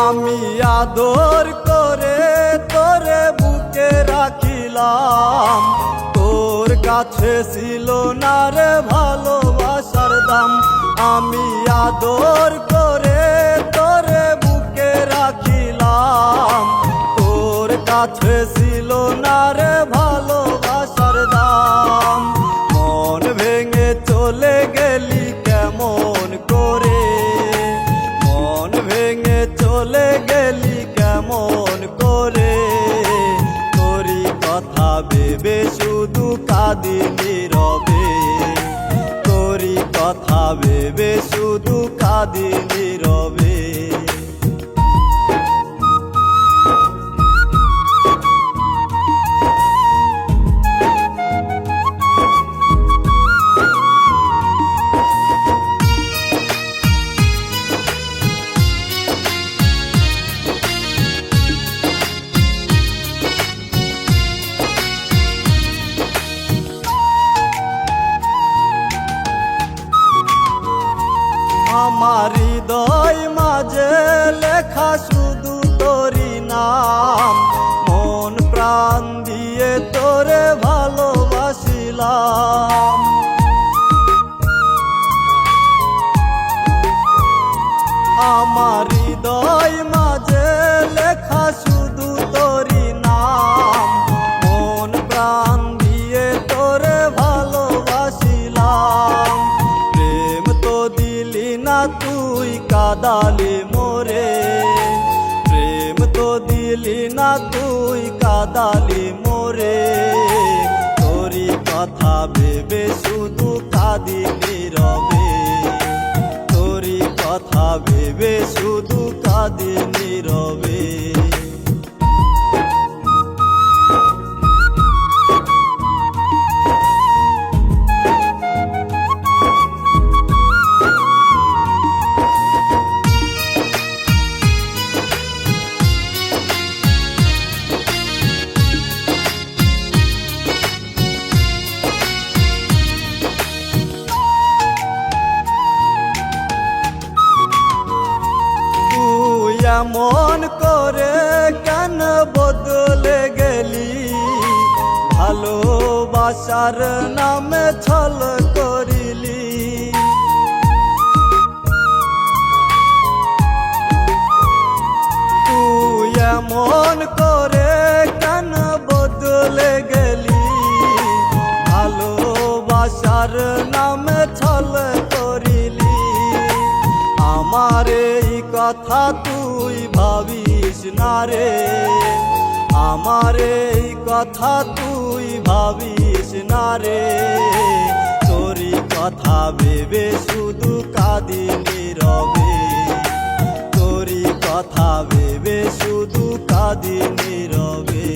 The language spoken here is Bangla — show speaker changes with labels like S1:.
S1: আমি আদর করে তোরে বুকে রাখিলাম। তোর কাছে ছিল না রে ভালোবাসার দাম। আমি আদর করে তোরে বুকে রাখিলাম। তোর কাছে চলে গেলি কেমন করে? তোরি কথা ভেবে শুধু কাঁদিলি রবে। তোরি কথা ভেবে শুধু কাঁদি হৃদয় মাঝে লেখা শুধু তোরি নাম। মন প্রাণ দিয়ে তোরে ভালোবাসিলাম। আমার হৃদয় তুই কাদালি মোরে। প্রেম তো দিলি না তুই, কাদালি মোরে। তোরি কথা ভেবে শুধু কাদিলি রবে। তোরি কথা ভেবে শুধু কাদিলি নীরবে এমন করে কেন বদলে গেলি? ভালোবাসার নামে ছল করিলি। তুই এমন করে কেন বদলে গেলি? ভালোবাসার নামে ছল করিলি। আমার এই কথা তুই ভাবিস না রে। আমার এই কথা তুই ভাবিস না রে। তোরই কথা ভেবে শুধু কাঁদি নীরবে তোরই কথা ভেবে শুধু কাঁদি নীরবে